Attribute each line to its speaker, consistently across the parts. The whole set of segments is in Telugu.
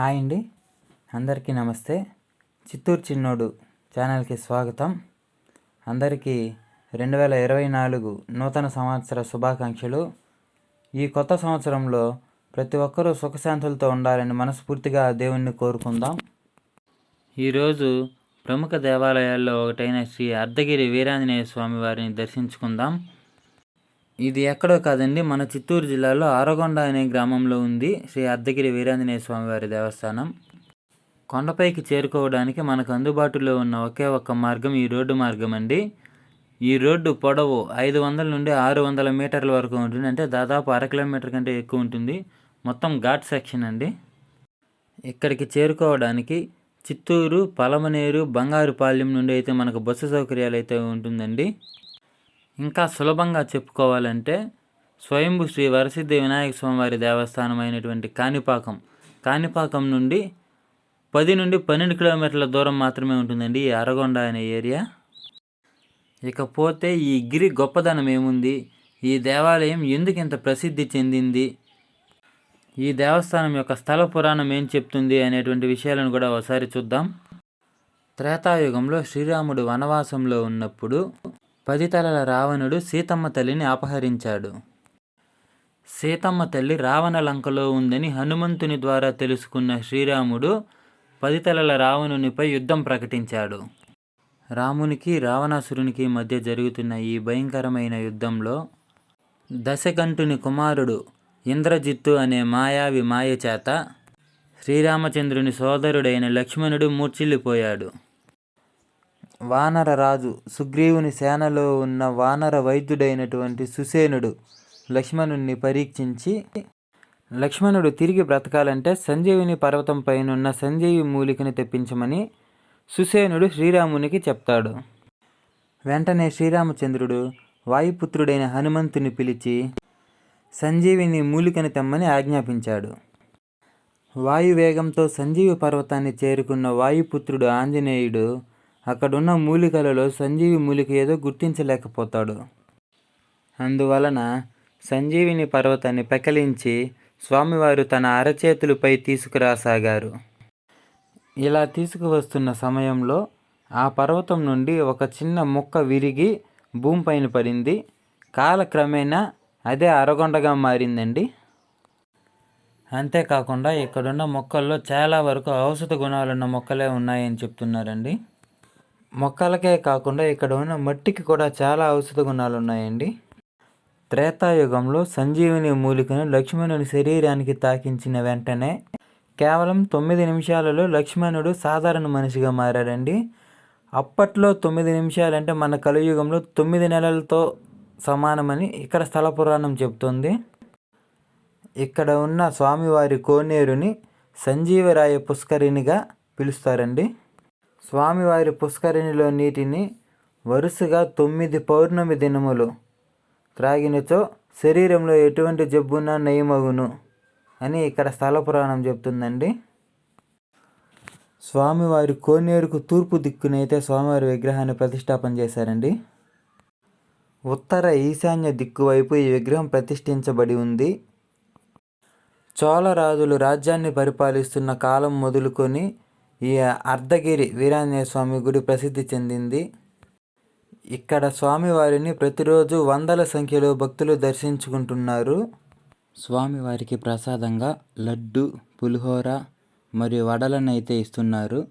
Speaker 1: హాయ్ అండి. అందరికీ నమస్తే. చిత్తూరు చిన్నోడు ఛానల్కి స్వాగతం. అందరికీ రెండు వేల ఇరవై నాలుగు నూతన సంవత్సర శుభాకాంక్షలు. ఈ కొత్త సంవత్సరంలో ప్రతి ఒక్కరూ సుఖశాంతులతో ఉండాలని మనస్ఫూర్తిగా దేవుణ్ణి కోరుకుందాం. ఈరోజు ప్రముఖ దేవాలయాల్లో ఒకటైన శ్రీ అర్ధగిరి వీరాంజనేయ స్వామి వారిని దర్శించుకుందాం. ఇది ఎక్కడో కాదండి మన చిత్తూరు జిల్లాలో ఆరగొండ అనే గ్రామంలో ఉంది. శ్రీ అర్ధగిరి వీరాంజనేయ స్వామి వారి దేవస్థానం. కొండపైకి చేరుకోవడానికి మనకు అందుబాటులో ఉన్న ఒకే ఒక్క మార్గం ఈ రోడ్డు మార్గం అండి. ఈ రోడ్డు పొడవు ఐదు వందల నుండి ఆరు వందల మీటర్ల వరకు ఉంటుంది. అంటే దాదాపు అర కిలోమీటర్ కంటే ఎక్కువ ఉంటుంది. మొత్తం ఘాట్ సెక్షన్ అండి. ఇక్కడికి చేరుకోవడానికి చిత్తూరు పలమనేరు బంగారుపాలెం నుండి అయితే మనకు బస్సు సౌకర్యాలు అయితే ఉంటుందండి. ఇంకా సులభంగా చెప్పుకోవాలంటే స్వయంభు శ్రీ వరసిద్ధి వినాయక స్వామివారి దేవస్థానం అయినటువంటి కాణిపాకం. కాణిపాకం నుండి పది నుండి పన్నెండు కిలోమీటర్ల దూరం మాత్రమే ఉంటుందండి ఈ అరగొండ అనే ఏరియా. ఇకపోతే ఈ గిరి గొప్పదనం ఏముంది? ఈ దేవాలయం ఎందుకు ఇంత ప్రసిద్ధి చెందింది? ఈ దేవస్థానం యొక్క స్థల పురాణం ఏం చెప్తుంది అనేటువంటి విషయాలను కూడా ఒకసారి చూద్దాం. త్రేతాయుగంలో శ్రీరాముడు వనవాసంలో ఉన్నప్పుడు పది తలల రావణుడు సీతమ్మ తల్లిని అపహరించాడు. సీతమ్మ తల్లి రావణ లంకలో ఉందని హనుమంతుని ద్వారా తెలుసుకున్న శ్రీరాముడు పది తలల రావణునిపై యుద్ధం ప్రకటించాడు. రామునికి రావణాసురునికి మధ్య జరుగుతున్న ఈ భయంకరమైన యుద్ధంలో దశకంఠుని కుమారుడు ఇంద్రజిత్తు అనే మాయావి మాయ చేత శ్రీరామచంద్రుని సోదరుడైన లక్ష్మణుడు మూర్చిల్లిపోయాడు వానర రాజు సుగ్రీవుని సేనలో ఉన్న వానర వైద్యుడైనటువంటి సుసేనుడు లక్ష్మణుణ్ణి పరీక్షించి లక్ష్మణుడు తిరిగి బ్రతకాలంటే సంజీవిని పర్వతం పైనున్న సంజీవి మూలికని తెప్పించమని సుసేనుడు శ్రీరామునికి చెప్తాడు. వెంటనే శ్రీరామచంద్రుడు వాయుపుత్రుడైన హనుమంతుని పిలిచి సంజీవిని మూలికని తెమ్మని ఆజ్ఞాపించాడు. వాయువేగంతో సంజీవి పర్వతాన్ని చేరుకున్న వాయుపుత్రుడు ఆంజనేయుడు అక్కడున్న మూలికలలో సంజీవి మూలిక ఏదో గుర్తించలేకపోతాడు. అందువలన సంజీవిని పర్వతాన్ని పెకలించి స్వామివారు తన అరచేతులపై తీసుకురాసాగారు. ఇలా తీసుకువస్తున్న సమయంలో ఆ పర్వతం నుండి ఒక చిన్న ముక్క విరిగి భూమిపైన పడింది. కాలక్రమేణా అదే అరగొండగా మారిందండి. అంతేకాకుండా ఇక్కడున్న మొక్కల్లో చాలా వరకు ఔషధ గుణాలున్న మొక్కలే ఉన్నాయని చెప్తున్నారండి. మొక్కలకే కాకుండా ఇక్కడ ఉన్న మట్టికి కూడా చాలా ఔషధ గుణాలు ఉన్నాయండి. త్రేతాయుగంలో సంజీవిని మూలికను లక్ష్మణుని శరీరానికి తాకించిన వెంటనే కేవలం తొమ్మిది నిమిషాలలో లక్ష్మణుడు సాధారణ మనిషిగా మారాడండి. అప్పట్లో తొమ్మిది నిమిషాలంటే మన కలియుగంలో తొమ్మిది నెలలతో సమానమని ఇక్కడ స్థల పురాణం చెబుతుంది. ఇక్కడ ఉన్న స్వామివారి కోనేరుని సంజీవరాయ పుష్కరిణిగా పిలుస్తారండి. స్వామివారి పుష్కరిణిలో నీటిని వరుసగా తొమ్మిది పౌర్ణమి దినములు. త్రాగినచో శరీరంలో ఎటువంటి జబ్బున్నా నయమగును అని ఇక్కడ స్థల పురాణం చెప్తుందండి. స్వామివారి కోనేరుకు తూర్పు దిక్కునైతే స్వామివారి విగ్రహాన్ని ప్రతిష్టాపన చేశారండి. ఉత్తర ఈశాన్య దిక్కు వైపు ఈ విగ్రహం ప్రతిష్ఠించబడి ఉంది. చోళరాజులు రాజ్యాన్ని పరిపాలిస్తున్న కాలం మొదలుకొని ఈ అర్ధగిరి వీరాంజనేయ స్వామి గుడి ప్రసిద్ధి చెందింది. ఇక్కడ స్వామివారిని ప్రతిరోజు వందల సంఖ్యలో భక్తులు దర్శించుకుంటున్నారు. స్వామివారికి ప్రసాదంగా లడ్డు పులిహోర మరియు వడలను అయితే ఇస్తున్నారు.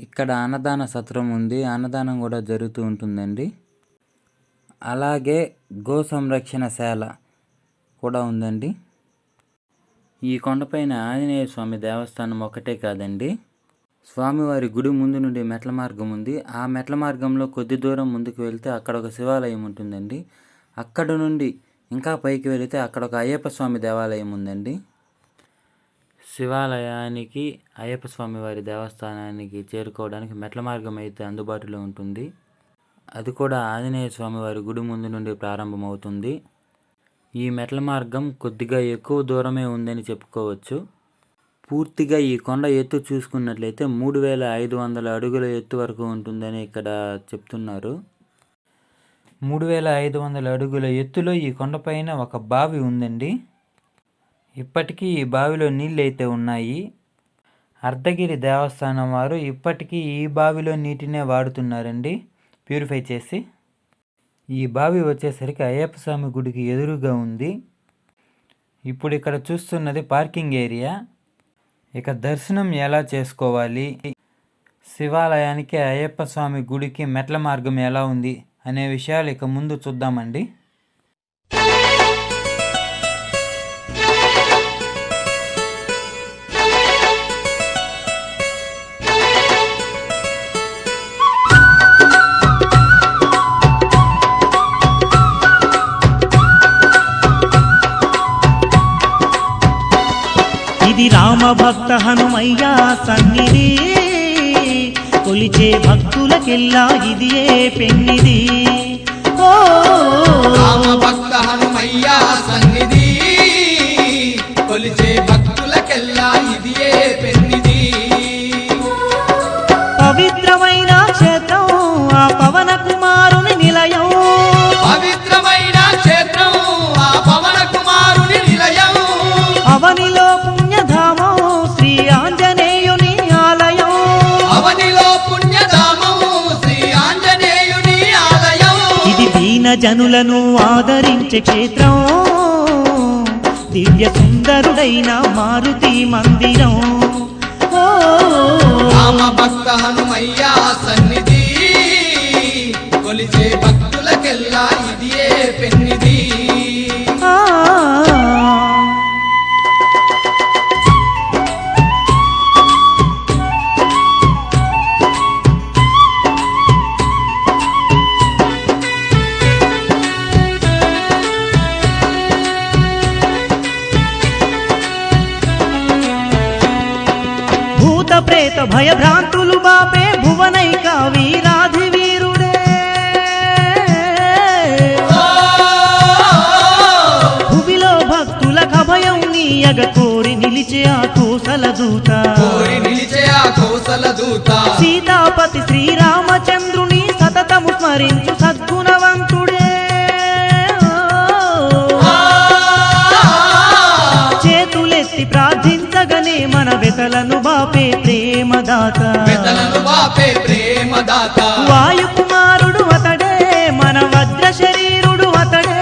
Speaker 1: ఇక్కడ అన్నదాన సత్రం ఉంది. అన్నదానం కూడా జరుగుతూ ఉంటుందండి. అలాగే గో సంరక్షణశాల కూడా ఉందండి. ఈ కొండపైన ఆంజనేయ స్వామి దేవస్థానం ఒకటే కాదండి. స్వామివారి గుడి ముందు నుండి మెట్ల మార్గం ఉంది. ఆ మెట్ల మార్గంలో కొద్ది దూరం ముందుకు వెళ్తే అక్కడ ఒక శివాలయం ఉంటుందండి. అక్కడ నుండి ఇంకా పైకి వెళితే అక్కడ ఒక అయ్యప్ప స్వామి దేవాలయం ఉందండి. శివాలయానికి అయ్యప్ప స్వామి వారి దేవస్థానానికి చేరుకోవడానికి మెట్ల మార్గం అయితే అందుబాటులో ఉంటుంది. అది కూడా ఆంజనేయ స్వామి వారి గుడి ముందు నుండి ప్రారంభమవుతుంది. ఈ మెట్ల మార్గం కొద్దిగా ఎక్కువ దూరమే ఉందని చెప్పుకోవచ్చు. పూర్తిగా ఈ కొండ ఎత్తు చూసుకున్నట్లయితే మూడు వేల ఐదు వందల అడుగుల ఎత్తు వరకు ఉంటుందని ఇక్కడ చెప్తున్నారు. మూడు వేల ఐదు వందల అడుగుల ఎత్తులో ఈ కొండపైన ఒక బావి ఉందండి. ఇప్పటికీ ఈ బావిలో నీళ్ళు అయితే ఉన్నాయి. అర్ధగిరి దేవస్థానం వారు ఇప్పటికీ ఈ బావిలో నీటినే వాడుతున్నారండి. ప్యూరిఫై చేసి. ఈ బావి వచ్చేసరికి అయ్యప్ప స్వామి గుడికి ఎదురుగా ఉంది. ఇప్పుడు ఇక్కడ చూస్తున్నది పార్కింగ్ ఏరియా. ఇక దర్శనం ఎలా చేసుకోవాలి? శివాలయానికి అయ్యప్ప స్వామి గుడికి మెట్ల మార్గం ఎలా ఉంది? అనే విషయాలు ఇక ముందు చూద్దామండి.
Speaker 2: భక్త హనుమయ్య సన్నిధి. కొలిచే భక్తులకెల్లా ఇది ఏ పెన్నిది ఓ
Speaker 3: భక్త హనుమయ్య సన్నిధి. కొలిచే భక్తులకెల్లా ఇది ఏ పెన్నిది
Speaker 2: పవిత్రమైన జనులను ఆదరించే క్షేత్రం. దివ్య సుందరుడైన మారుతి మందిరం. ఓ
Speaker 3: రామ భక్త హనుమయ్యా సన్నిధి. కొలిచే భక్తులకెల్లా
Speaker 2: ఇదియే పెన్నిధి. భయభ్రాంతులు బాపే భువనైక వీరాధి వీరుడే. భువిలో భక్తులకు అభయం నీయగ కోరి నిలిచే ఆ కోసల దూత.
Speaker 3: కోరి నిలిచే ఆ కోసల దూత.
Speaker 2: సీతాపతి శ్రీరామచంద్రుని సతతము స్మరించు సద్గుణవంతుడే మన వెతలను బాపే ప్రేమదాత.
Speaker 3: పెదలను బాపే ప్రేమదాత.
Speaker 2: వాయుకుమారుడు అతడే మన వజ్ర శరీరుడు అతడే.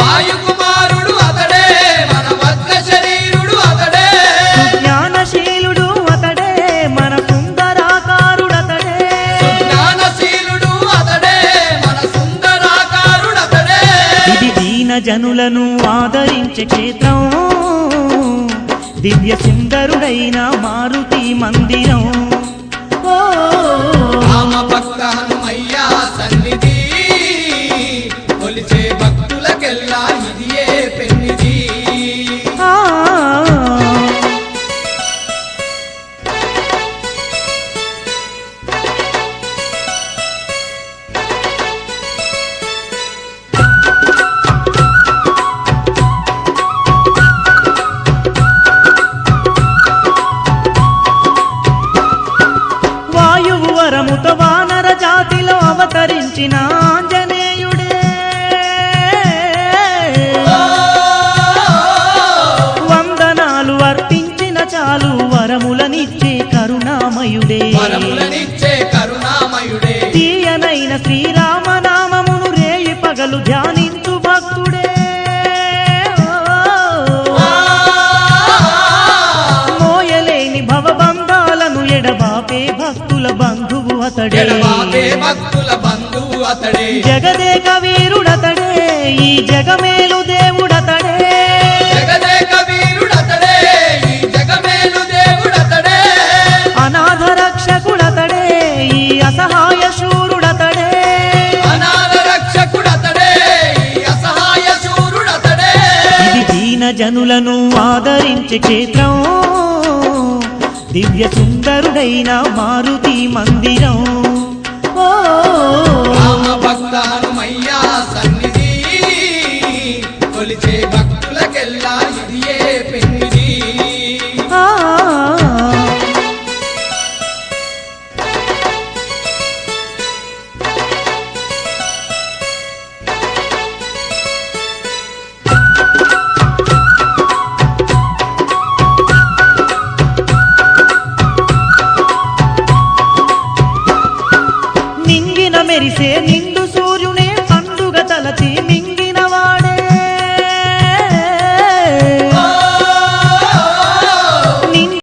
Speaker 3: వాయుకుమారుడు అతడే మన వజ్ర శరీరుడు అతడే.
Speaker 2: జ్ఞానశీలుడు అతడే మన సుందరాకారుడు అతడే.
Speaker 3: జ్ఞానశీలుడు అతడే మన సుందరాకారుడు అతడే.
Speaker 2: ఇది దీన జనులను ఆదరించే క్షేత్రం. దివ్య సుందరుడైన మారుతి మందిరం. కరుణామయుడే.
Speaker 3: కరుణామయుడే.
Speaker 2: తీయనైన శ్రీరామనామమును రేయి పగలు ధ్యానించు భక్తుడే. మోయలేని భవబంధాలను ఎడబాపే భక్తుల బంధువు అతడే.
Speaker 3: భక్తుల బంధువు అతడే.
Speaker 2: జగదేక వీరుడతడే ఈ జగమేలు దేవుడతడే జనులను ఆదరించే క్షేత్రం. దివ్య సుందరుడైన మారుతి మందిరం. ఓ నిండు సూర్యునే పండుగ తలచి మీ